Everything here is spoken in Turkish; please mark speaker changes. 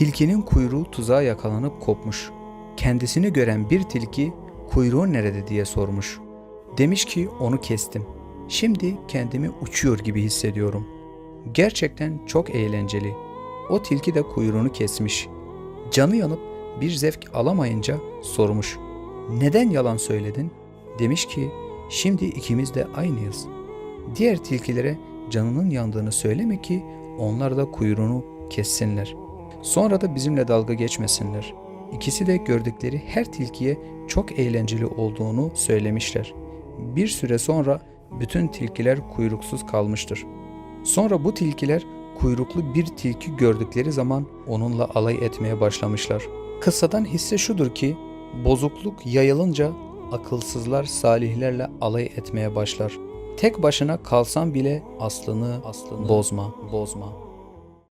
Speaker 1: Tilkinin kuyruğu tuzağa yakalanıp kopmuş. Kendisini gören bir tilki kuyruğun nerede diye sormuş. Demiş ki onu kestim. Şimdi kendimi uçuyor gibi hissediyorum. Gerçekten çok eğlenceli. O tilki de kuyruğunu kesmiş. Canı yanıp bir zevk alamayınca sormuş. Neden yalan söyledin? Demiş ki şimdi ikimiz de aynıyız. Diğer tilkilere canının yandığını söyleme ki onlar da kuyruğunu kessinler. Sonra da bizimle dalga geçmesinler. İkisi de gördükleri her tilkiye çok eğlenceli olduğunu söylemişler. Bir süre sonra bütün tilkiler kuyruksuz kalmıştır. Sonra bu tilkiler kuyruklu bir tilki gördükleri zaman onunla alay etmeye başlamışlar. Kıssadan hisse şudur ki bozukluk yayılınca akılsızlar salihlerle alay etmeye başlar. Tek başına kalsan bile aslını, aslını bozma, bozma.